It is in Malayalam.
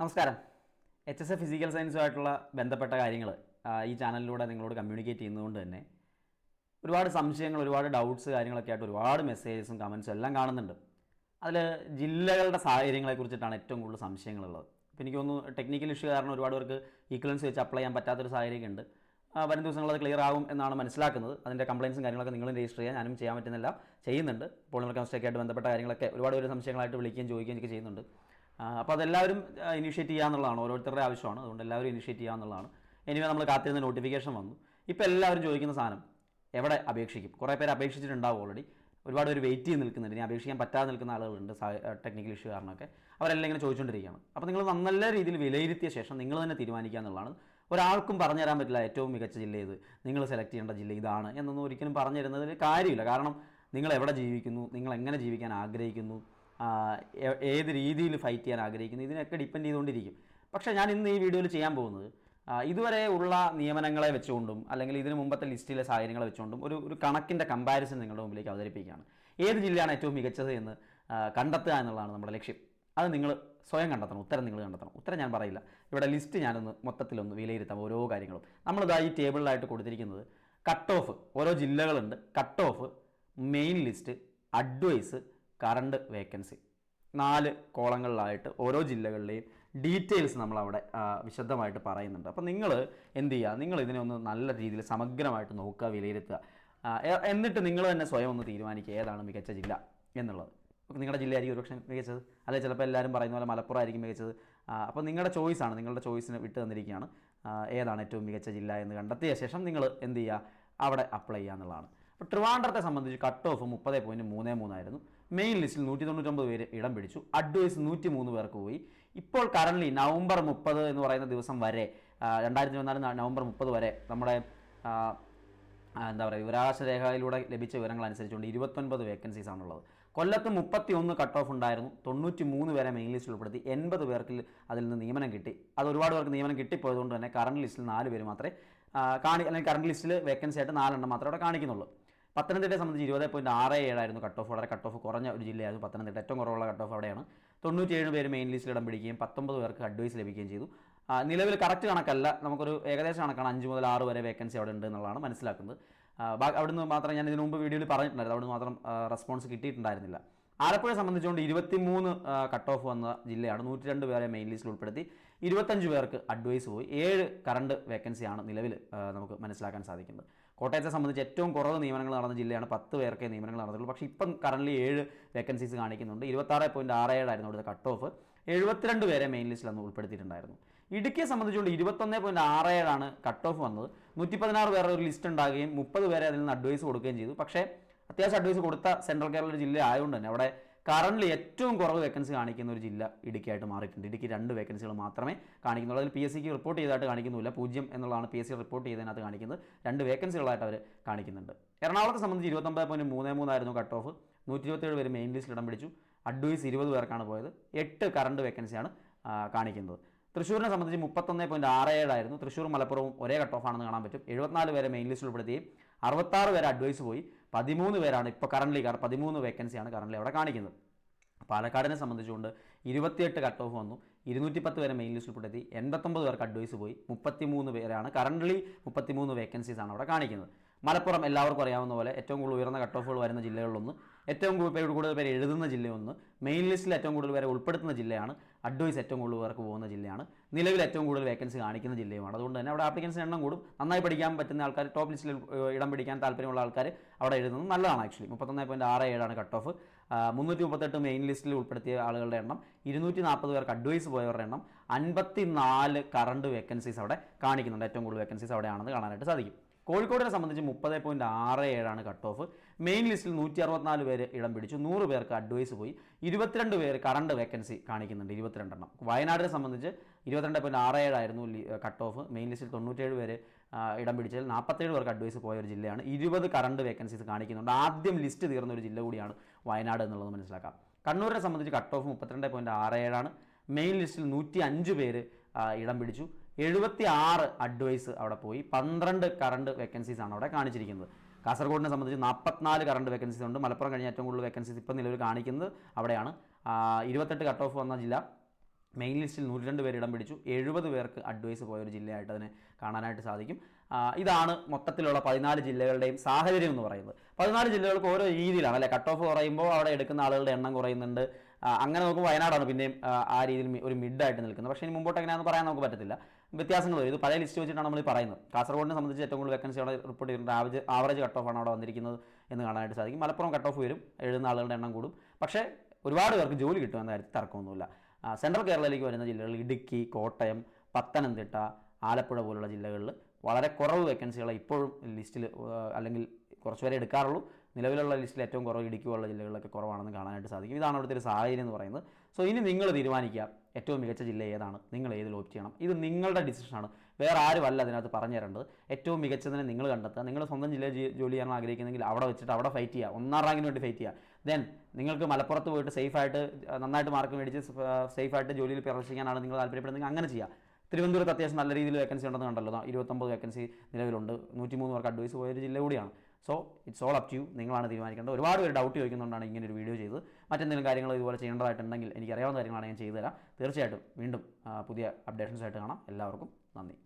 നമസ്കാരം. എച്ച് എസ് എ ഫിസിക്കൽ സയൻസുമായിട്ടുള്ള ബന്ധപ്പെട്ട കാര്യങ്ങൾ ഈ ചാനലിലൂടെ നിങ്ങളോട് കമ്മ്യൂണിക്കേറ്റ് ചെയ്യുന്നതുകൊണ്ട് തന്നെ ഒരുപാട് സംശയങ്ങൾ ഒരുപാട് ഡൗട്ട്സ് കാര്യങ്ങളൊക്കെ ആയിട്ട് ഒരുപാട് മെസ്സേജസും കമൻസും എല്ലാം കാണുന്നുണ്ട്. അതിൽ ജില്ലകളുടെ സാഹചര്യങ്ങളെ കുറിച്ചിട്ടാണ് ഏറ്റവും കൂടുതൽ സംശയങ്ങളുള്ളത്. അപ്പോൾ എനിക്ക് തോന്നുന്നു ടെക്നിക്കൽ ഇഷ്യൂ കാരണം ഒരുപാട് പേർക്ക് ഈക്വലൻസ് വെച്ച് അപ്ലൈ ചെയ്യാൻ പറ്റാത്തൊരു സാഹചര്യം ഉണ്ട്. വരും ദിവസങ്ങളത് ക്ലിയർ ആകും എന്നാണ് മനസ്സിലാക്കുന്നത്. അതിന്റെ കംപ്ലയിൻസും കാര്യങ്ങളൊക്കെ നിങ്ങളും രജിസ്റ്റർ ചെയ്യാൻ ഞാനും ചെയ്യാൻ പറ്റുന്നില്ല ചെയ്യുന്നുണ്ട്. പോളിമർ കെമിസ്ട്രിയൊക്കെ ആയിട്ട് ബന്ധപ്പെട്ട കാര്യങ്ങളൊക്കെ ഒരുപാട് പേര് സംശയങ്ങളായിട്ട് വിളിക്കുകയും ചോദിക്കുകയും ഒക്കെ ചെയ്യുന്നുണ്ട്. അപ്പോൾ അതെല്ലാവരും ഇനിഷ്യേറ്റ് ചെയ്യാന്നുള്ളതാണ് ഓരോരുത്തരുടെ ആവശ്യമാണ്. അതുകൊണ്ട് എല്ലാവരും ഇനിഷ്യേറ്റ് ചെയ്യാന്നുള്ളതാണ്. എനിവേ നമ്മൾ കാത്തിരുന്ന നോട്ടിഫിക്കേഷൻ വന്നു. ഇപ്പോൾ എല്ലാവരും ചോദിക്കുന്ന സാധനം എവിടെ അപേക്ഷിക്കും? കുറേ പേര് അപേക്ഷിച്ചിട്ടുണ്ടാവും ഓൾറെഡി ഒരുപാട് പേര് വെയിറ്റ് ചെയ്ത് നിൽക്കുന്നുണ്ട്. ഇനി അപേക്ഷിക്കാൻ പറ്റാതെ നിൽക്കുന്ന ആളുകളുണ്ട് ടെക്നിക്കൽ ഇഷ്യൂ കാരണമൊക്കെ അവരെല്ലാം ഇങ്ങനെ ചോദിച്ചുകൊണ്ടിരിക്കുകയാണ് അപ്പോൾ നിങ്ങൾ നല്ല രീതിയിൽ വിലയിരുത്തിയ ശേഷം നിങ്ങൾ തന്നെ തീരുമാനിക്കുക എന്നുള്ളതാണ്. ഒരാൾക്കും പറഞ്ഞു തരാൻ പറ്റില്ല ഏറ്റവും മികച്ച ജില്ല ഇത് നിങ്ങൾ സെലക്ട് ചെയ്യേണ്ട ജില്ല ഇതാണ് എന്നൊന്നും ഒരിക്കലും പറഞ്ഞു തരുന്നതിൽ കാര്യമില്ല. കാരണം നിങ്ങൾ എവിടെ ജീവിക്കുന്നു നിങ്ങൾ എങ്ങനെ ജീവിക്കാൻ ആഗ്രഹിക്കുന്നു ഏത് രീതിയിൽ ഫൈറ്റ് ചെയ്യാൻ ആഗ്രഹിക്കുന്നത് ഇതിനൊക്കെ ഡിപ്പെൻഡ് ചെയ്തുകൊണ്ടിരിക്കും. പക്ഷേ ഞാൻ ഇന്ന് ഈ വീഡിയോയിൽ ചെയ്യാൻ പോകുന്നത് ഇതുവരെ ഉള്ള നിയമനങ്ങളെ വെച്ചുകൊണ്ടും അല്ലെങ്കിൽ ഇതിന് മുമ്പത്തെ ലിസ്റ്റിലെ സാഹചര്യങ്ങളെ വെച്ചുകൊണ്ടും ഒരു ഒരു കണക്കിന്റെ കമ്പാരിസൺ നിങ്ങളുടെ മുമ്പിലേക്ക് അവതരിപ്പിക്കുകയാണ്. ഏത് ജില്ലയാണ് ഏറ്റവും മികച്ചത് എന്ന് കണ്ടെത്തുക എന്നുള്ളതാണ് നമ്മുടെ ലക്ഷ്യം. അത് നിങ്ങൾ സ്വയം കണ്ടെത്തണം ഉത്തരം നിങ്ങൾ കണ്ടെത്തണം. ഉത്തരം ഞാൻ പറയില്ല. ഇവിടെ ലിസ്റ്റ് ഞാനൊന്ന് മൊത്തത്തിലൊന്ന് വിലയിരുത്താം ഓരോ കാര്യങ്ങളും. നമ്മളിതാ ഈ ടേബിളിലായിട്ട് കൊടുത്തിരിക്കുന്നത് കട്ട് ഓഫ് ഓരോ ജില്ലകളുണ്ട്. Cut off main list advice current vacancy. നാല് കോളങ്ങളിലായിട്ട് ഓരോ ജില്ലകളിലെയും ഡീറ്റെയിൽസ് നമ്മളവിടെ വിശദമായിട്ട് പറയുന്നുണ്ട്. അപ്പോൾ നിങ്ങൾ എന്ത് ചെയ്യുക നിങ്ങൾ ഇതിനെ ഒന്ന് നല്ല രീതിയിൽ സമഗ്രമായിട്ട് നോക്കുക വിലയിരുത്തുക. എന്നിട്ട് നിങ്ങൾ തന്നെ സ്വയം ഒന്ന് തീരുമാനിക്കുക ഏതാണ് മികച്ച ജില്ല എന്നുള്ളത്. നിങ്ങളുടെ ജില്ലയായിരിക്കും ഒരുപക്ഷെ മികച്ചത്. അല്ലെങ്കിൽ ചിലപ്പോൾ എല്ലാവരും പറയുന്ന പോലെ മലപ്പുറം ആയിരിക്കും മികച്ചത് അപ്പോൾ നിങ്ങളുടെ ചോയ്സാണ് നിങ്ങളുടെ ചോയ്സിന് വിട്ട് തന്നിരിക്കുകയാണ്. ഏതാണ് ഏറ്റവും മികച്ച ജില്ല എന്ന് കണ്ടെത്തിയ ശേഷം നിങ്ങൾ എന്ത് ചെയ്യുക അവിടെ അപ്ലൈ ചെയ്യുക എന്നുള്ളതാണ് അപ്പോൾ ട്രിവാൻഡ്രത്തെ സംബന്ധിച്ച് കട്ട് ഓഫ് മുപ്പത് പോയിന്റ് മൂന്ന് മൂന്നായിരുന്നു മെയിൻ ലിസ്റ്റിൽ നൂറ്റി തൊണ്ണൂറ്റൊമ്പത് പേര് ഇടം പിടിച്ചു. അഡ്വൈസ് നൂറ്റി മൂന്ന് പേർക്ക് പോയി. ഇപ്പോൾ കറന്റ്ലി നവംബർ മുപ്പത് എന്ന് പറയുന്ന ദിവസം വരെ രണ്ടായിരത്തി ഇരുപത്തിനാല് നവംബർ മുപ്പത് വരെ നമ്മുടെ എന്താ പറയുക വിവരാവകാശ രേഖയിലൂടെ ലഭിച്ച വിവരങ്ങൾ അനുസരിച്ചുകൊണ്ട് ഇരുപത്തൊൻപത് വേക്കൻസീസ് ആണുള്ളത്. കൊല്ലത്ത് മുപ്പത്തി ഒന്ന് കട്ട് ഓഫ് ഉണ്ടായിരുന്നു. തൊണ്ണൂറ്റി മൂന്ന് പേരെ മെയിൻ ലിസ്റ്റിൽ ഉൾപ്പെടുത്തി. എൺപത് പേർക്ക് അതിൽ നിന്ന് നിയമനം കിട്ടി. അത് ഒരുപാട് പേർക്ക് നിയമനം കിട്ടിപ്പോയതുകൊണ്ട് തന്നെ കറണ്ട് ലിസ്റ്റിൽ നാല് പേര് മാത്രമേ കാണി അല്ലെങ്കിൽ കറണ്ട് ലിസ്റ്റിൽ വേക്കൻസി ആയിട്ട് നാലെണ്ണം മാത്രമേ അവിടെ കാണിക്കുന്നുള്ളൂ. പത്തനംതിട്ടയെ സംബന്ധിച്ച് ഇരുപത് പോയിന്റ് ആറ് ഏഴായിരുന്നു കട്ട് ഓഫ് വളരെ കട്ട് ഓഫ് കുറഞ്ഞ ഒരു ജില്ലയായിരുന്നു പത്തനംതിട്ട. ഏറ്റവും കുറവുള്ള കട്ട് ഓഫ് അവിടെയാണ്. തൊണ്ണൂറ്റിയേഴ് പേര് മെയിൻ ലിസ്റ്റിൽ ഇടം പിടിക്കുകയും പത്തൊമ്പത് പേർക്ക് അഡ്വൈസ് ലഭിക്കുകയും ചെയ്തു. നിലവിൽ കറക്റ്റ് കണക്കല്ല. നമുക്കൊരു ഏകദേശം കണക്കാണ്. അഞ്ച് മുതൽ ആറ് വരെ വേക്കൻസി അവിടെ ഉണ്ട് എന്നുള്ളതാണ് മനസ്സിലാക്കുന്നത്. അവിടുന്ന് മാത്രം ഞാൻ ഇതിനു മുമ്പ് വീഡിയോയിൽ പറഞ്ഞിട്ടുണ്ടായിരുന്നു. അവിടുന്ന് മാത്രം റെസ്പോൺസ് കിട്ടിയിട്ടുണ്ടായിരുന്നില്ല. ആലപ്പുഴയെ സംബന്ധിച്ചുകൊണ്ട് ഇരുപത്തിമൂന്ന് കട്ട് ഓഫ് വന്ന ജില്ലയാണ്. നൂറ്റി രണ്ട് പേരെ മെയിൻ ലിസ്റ്റിൽ ഉൾപ്പെടുത്തി. ഇരുപത്തഞ്ച് പേർക്ക് അഡ്വൈസ് പോയി. ഏഴ് കറണ്ട് വേക്കൻസിയാണ് നിലവിൽ നമുക്ക് മനസ്സിലാക്കാൻ സാധിക്കുന്നത്. കോട്ടയത്തെ സംബന്ധിച്ച് ഏറ്റവും കുറവ് നിയമനങ്ങൾ നടന്ന ജില്ലയാണ് പത്ത് പേർക്കേ നിയമനങ്ങൾ നടന്നിട്ടുള്ളൂ. പക്ഷേ ഇപ്പം കറണ്ട്ലി ഏഴ് വേക്കൻസീസ് കാണിക്കുന്നുണ്ട്. ഇരുപത്താറ് പോയിന്റ് ആറ് ഏഴായിരുന്നു അവിടുത്തെ കട്ട് ഓഫ് എഴുപത്തിരണ്ട് പേരെ മെയിൻ ലിസ്റ്റിൽ അന്ന് ഉൾപ്പെടുത്തിയിട്ടുണ്ടായിരുന്നു. ഇടുക്കിയെ സംബന്ധിച്ചുകൊണ്ട് ഇരുപത്തൊന്ന് പോയിന്റ് ആറ് ഏഴാണ് കട്ട് ഓഫ് വന്നത്. നൂറ്റി പതിനാറ് പേരുടെ ഒരു ലിസ്റ്റ് ഉണ്ടാകുകയും മുപ്പത് പേരെ അതിൽ നിന്ന് അഡ്വൈസ് കൊടുക്കുകയും ചെയ്തു. പക്ഷേ അത്യാവശ്യം അഡ്വൈസ് കൊടുത്ത സെൻട്രൽ കേരള ജില്ല ആയതുകൊണ്ട് തന്നെ അവിടെ കറണ്ട്ലി ഏറ്റവും കുറവ് വേക്കൻസി കാണിക്കുന്ന ഒരു ജില്ല ഇടുക്കിയായിട്ട് മാറിയിട്ടുണ്ട്. ഇടുക്കി രണ്ട് വേക്കൻസികൾ മാത്രമേ കാണിക്കുന്നുള്ളൂ. അതിൽ പി എസ് സിക്ക് റിപ്പോർട്ട് ചെയ്തതായിട്ട് കാണിക്കുന്നില്ല പൂജ്യം എന്നുള്ളതാണ് പി എസ് സി റിപ്പോർട്ട് ചെയ്തതിനകത്ത് കാണിക്കുന്നത്. രണ്ട് വേക്കൻസികളായിട്ട് അവർ കാണിക്കുന്നുണ്ട്. എറണാകുളത്തെ സംബന്ധിച്ച് ഇരുപത്തൊമ്പത് പോയിന്റ് മൂന്ന് മൂന്നായിരുന്നു കട്ട് ഓഫ് നൂറ്റി ഇരുപത്തേഴ് പേര് മെയിൻ ലിസ്റ്റിൽ ഇടം പിടിച്ചു. അഡ്വൈസ് ഇരുപത് പേർക്കാണ് പോയത്. എട്ട് കറണ്ട് വേക്കൻസിയാണ് കാണിക്കുന്നത്. തൃശ്ശൂരിനെ സംബന്ധിച്ച് മുപ്പത്തൊന്ന് പോയിന്റ് ആറ് ഏഴായിരുന്നു തൃശ്ശൂർ മലപ്പുറവും ഒരേ കട്ട് ഓഫ് ആണെന്ന് കാണാൻ പറ്റും. എഴുപത്തിനാല് പേരെ മെയിൻ ലിസ്റ്റിൽ ഉൾപ്പെടുത്തുകയും അറുപത്താറ് പേരെ അഡ്വൈസ് പോയി. പതിമൂന്ന് പേരാണ് ഇപ്പോൾ കറണ്ട്ലി പതിമൂന്ന് വേക്കൻസിയാണ് കറണ്ട്ലി അവിടെ കാണിക്കുന്നത്. പാലക്കാടിനെ സംബന്ധിച്ചുകൊണ്ട് ഇരുപത്തിയെട്ട് കട്ട് ഓഫ് വന്നു. ഇരുന്നൂറ്റി പത്ത് പേരെ മെയിൻ ലിസ്റ്റിൽ പെട്ടെത്തി എൺപത്തൊമ്പത് പേർക്ക് അഡ്വൈസ് പോയി. മുപ്പത്തിമൂന്ന് പേരാണ് കറണ്ട്ലി മുപ്പത്തിമൂന്ന് വേക്കൻസീസ് ആണ് അവിടെ കാണിക്കുന്നത്. മലപ്പുറം എല്ലാവർക്കും അറിയാവുന്ന പോലെ ഏറ്റവും കൂടുതൽ ഉയർന്ന കട്ട് ഓഫുകൾ വരുന്ന ജില്ലകളിലൊന്ന് ഏറ്റവും കൂടുതൽ പേര് എഴുതുന്ന ജില്ലയൊന്ന് മെയിൻ ലിസ്റ്റിൽ ഏറ്റവും കൂടുതൽ പേരെ ഉൾപ്പെടുത്തുന്ന ജില്ലയാണ്. അഡ്വൈസ് ഏറ്റവും കൂടുതൽ പേർക്ക് പോകുന്ന ജില്ലയാണ്. നിലവിൽ ഏറ്റവും കൂടുതൽ വേക്കൻസി കാണിക്കുന്ന ജില്ലയുമാണ്. അതുകൊണ്ട് തന്നെ അവിടെ ആപ്ലിക്കൻസിന് എണ്ണം കൂടും. നന്നായി പഠിക്കാൻ പറ്റുന്ന ആൾക്കാർ ടോപ്പ് ലിസ്റ്റിൽ ഇടം പിടിക്കാൻ താല്പര്യമുള്ള ആൾക്കാർ അവിടെ എഴുതുന്നത് നല്ലതാണ് ആക്ച്വലി മുപ്പത്തൊന്ന് പോയിന്റ് ആറ് ഏഴാണ് കട്ട് ഓഫ് മുന്നൂറ്റി മുപ്പത്തെട്ട് മെയിൻ ലിസ്റ്റിൽ ഉൾപ്പെടുത്തിയ ആളുകളുടെ എണ്ണം. ഇരുന്നൂറ്റി നാൽപ്പത് പേർക്ക് അഡ്വൈസ് പോയവരുടെ എണ്ണം. അൻപത്തി നാല് കറണ്ട് വേക്കൻസീസ് അവിടെ കാണിക്കുന്നുണ്ട്. ഏറ്റവും കൂടുതൽ വേക്കൻസീസ് അവിടെയാണെന്ന് കാണാനായിട്ട് സാധിക്കും. കോഴിക്കോടിനെ സംബന്ധിച്ച് മുപ്പത് പോയിന്റ് ആറ് ഏഴാണ് കട്ട് ഓഫ് മെയിൻ ലിസ്റ്റിൽ നൂറ്റി അറുപത്തിനാല് പേര് ഇടം പിടിച്ചു. നൂറ് പേർക്ക് അഡ്വൈസ് പോയി. ഇരുപത്തിരണ്ട് പേര് കറണ്ട് വേക്കൻസി കാണിക്കുന്നുണ്ട്. ഇരുപത്തിരണ്ടെണ്ണം. വയനാടിനെ സംബന്ധിച്ച് ഇരുപത്തിരണ്ട് പോയിന്റ് ആറ് ഏഴായിരുന്നു കട്ട് ഓഫ് മെയിൻ ലിസ്റ്റിൽ തൊണ്ണൂറ്റേഴ് പേര് ഇടം പിടിച്ചാൽ നാൽപ്പത്തേഴ് പേർക്ക് അഡ്വൈസ് പോയ ഒരു ജില്ലയാണ്. ഇരുപത് കറണ്ട് വേക്കൻസീസ് കാണിക്കുന്നുണ്ട്. ആദ്യം ലിസ്റ്റ് തീർന്ന ഒരു ജില്ല കൂടിയാണ് വയനാട് എന്നുള്ളത് മനസ്സിലാക്കാം. കണ്ണൂരിനെ സംബന്ധിച്ച് കട്ട് ഓഫ് മുപ്പത്തിരണ്ട് പോയിന്റ് ആറ് ഏഴാണ്. മെയിൻ ലിസ്റ്റിൽ നൂറ്റി അഞ്ച് പേര് ഇടം പിടിച്ചു. എഴുപത്തി ആറ് അഡ്വൈസ് അവിടെ പോയി. പന്ത്രണ്ട് കറണ്ട് വേക്കൻസീസ് ആണ് അവിടെ കാണിച്ചിരിക്കുന്നത്. കാസർഗോഡിനെ സംബന്ധിച്ച് നാൽപ്പത്തിനാല് കറണ്ട് വേക്കൻസീസ് ഉണ്ട്. മലപ്പുറം കഴിഞ്ഞ ഏറ്റവും കൂടുതൽ വേക്കൻസീസ് ഇപ്പം നിലവിൽ കാണിക്കുന്നത് അവിടെയാണ്. ഇരുപത്തെട്ട് കട്ട് ഓഫ് വന്ന ജില്ല. മെയിൻ ലിസ്റ്റിൽ നൂറ്റി രണ്ട് പേര് ഇടം പിടിച്ചു. എഴുപത് പേർക്ക് അഡ്വൈസ് പോയ ഒരു ജില്ലയായിട്ട് അതിനെ കാണാനായിട്ട് സാധിക്കും. ഇതാണ് മൊത്തത്തിലുള്ള പതിനാല് ജില്ലകളുടെയും സാഹചര്യം എന്ന് പറയുന്നത്. പതിനാല് ജില്ലകൾക്ക് ഓരോ രീതിയിലാണ് അല്ലെ? കട്ട് ഓഫ് കുറയുമ്പോൾ അവിടെ എടുക്കുന്ന ആളുകളുടെ എണ്ണം കുറയുന്നുണ്ട്. അങ്ങനെ നോക്കുമ്പോൾ വയനാടാണ് പിന്നെയും ആ, രീതിയിൽ ഒരു മിഡായിട്ട് നിൽക്കുന്നത്. പക്ഷേ ഇനി മുമ്പോട്ട് എങ്ങനെയാണെന്ന് പറയാൻ നമുക്ക് പറ്റത്തില്ല. വ്യത്യാസങ്ങൾ വരും. ഇത് പഴയ ലിസ്റ്റ് വെച്ചിട്ടാണ് നമ്മൾ പറയുന്നത്. കാസർഗോഡിനെ സംബന്ധിച്ച് ഏറ്റവും കൂടുതൽ വേക്കൻസി അവിടെ റിപ്പോർട്ട് ചെയ്തിട്ടുണ്ട് ആവറേജ് ആവറേജ് കട്ട് ഓഫാണ് അവിടെ വന്നിരിക്കുന്നത് എന്ന് കാണാനായിട്ട് സാധിക്കും. മലപ്പുറം കട്ട് ഓഫ് വരും. എഴുതുന്ന ആളുകളുടെ എണ്ണം കൂടും. പക്ഷേ ഒരുപാട് പേർക്ക് ജോലി കിട്ടുമെന്ന കാര്യത്തിൽ തർക്കമൊന്നുമില്ല. സെൻട്രൽ കേരളയിലേക്ക് വരുന്ന ജില്ലകളിൽ ഇടുക്കി കോട്ടയം പത്തനംതിട്ട ആലപ്പുഴ പോലുള്ള ജില്ലകളിൽ വളരെ കുറവ് വേക്കൻസികളെ ഇപ്പോഴും ലിസ്റ്റിൽ അല്ലെങ്കിൽ കുറച്ച് പേരെ എടുക്കാറുള്ളൂ. നിലവിലുള്ള ലിസ്റ്റിൽ ഏറ്റവും കുറവ് ഇടുക്കിയുള്ള ജില്ലകളിലൊക്കെ കുറവാണെന്ന് കാണാനായിട്ട് സാധിക്കും. ഇതാണ് അവിടുത്തെ ഒരു സാഹചര്യം എന്ന് പറയുന്നത്. സോ ഇനി നിങ്ങൾ തീരുമാനിക്കുക. ഏറ്റവും മികച്ച ജില്ല ഏതാണ്? നിങ്ങൾ ഏതിൽ ഓപ്റ്റ് ചെയ്യണം? ഇത് നിങ്ങളുടെ ഡിസിഷനാണ് വേറെ ആരുമല്ല അതിനകത്ത് പറഞ്ഞു തരേണ്ടത്. ഏറ്റവും മികച്ചതിനെ നിങ്ങൾ കണ്ടെത്തുക. നിങ്ങൾ സ്വന്തം ജില്ലയിൽ ജോലി ചെയ്യാൻ ആഗ്രഹിക്കുന്നെങ്കിൽ അവിടെ വെച്ചിട്ട് അവിടെ ഫൈറ്റ് ചെയ്യുക. ഒന്നാം റാങ്കിന് വേണ്ടി ഫൈറ്റ് ചെയ്യുക. ദെൻ നിങ്ങൾക്ക് മലപ്പുറത്ത് പോയിട്ട് സേഫായിട്ട് നന്നായിട്ട് മാർക്ക് മേടിച്ച് സേഫായിട്ട് ജോലിയിൽ പ്രവേശിക്കാനാണ് നിങ്ങൾ താല്പര്യപ്പെടുന്നതെങ്കിൽ അങ്ങനെ ചെയ്യുക. തിരുവനന്തപുരത്ത് അത്യാവശ്യം നല്ല രീതിയിൽ വേക്കൻസി ഉണ്ടെന്ന് കണ്ടല്ലോ. ഇരുപത്തൊമ്പത് വേക്കൻസി നിലവിലുണ്ട്. നൂറ്റിമൂന്ന് പേർക്ക് അഡ്വൈസ് പോയൊരു ജില്ല കൂടിയാണ്. So it's all up to you നിങ്ങളാണ് തീരുമാനിക്കേണ്ടത്. ഒരുപാട് പേര് ഡൗട്ട് ചോദിക്കുന്നതുകൊണ്ടാണ് ഇങ്ങനെ ഒരു വീഡിയോ ചെയ്ത് മറ്റെന്തെങ്കിലും കാര്യങ്ങൾ ഇതുപോലെ ചെയ്യേണ്ടതായിട്ടുണ്ടെങ്കിൽ എനിക്ക് അറിയാവുന്ന കാര്യങ്ങളാണ് ഞാൻ ചെയ്തുതരാം തീർച്ചയായിട്ടും വീണ്ടും പുതിയ അപ്ഡേഷൻസ് ആയിട്ട് കാണാം. എല്ലാവർക്കും നന്ദി.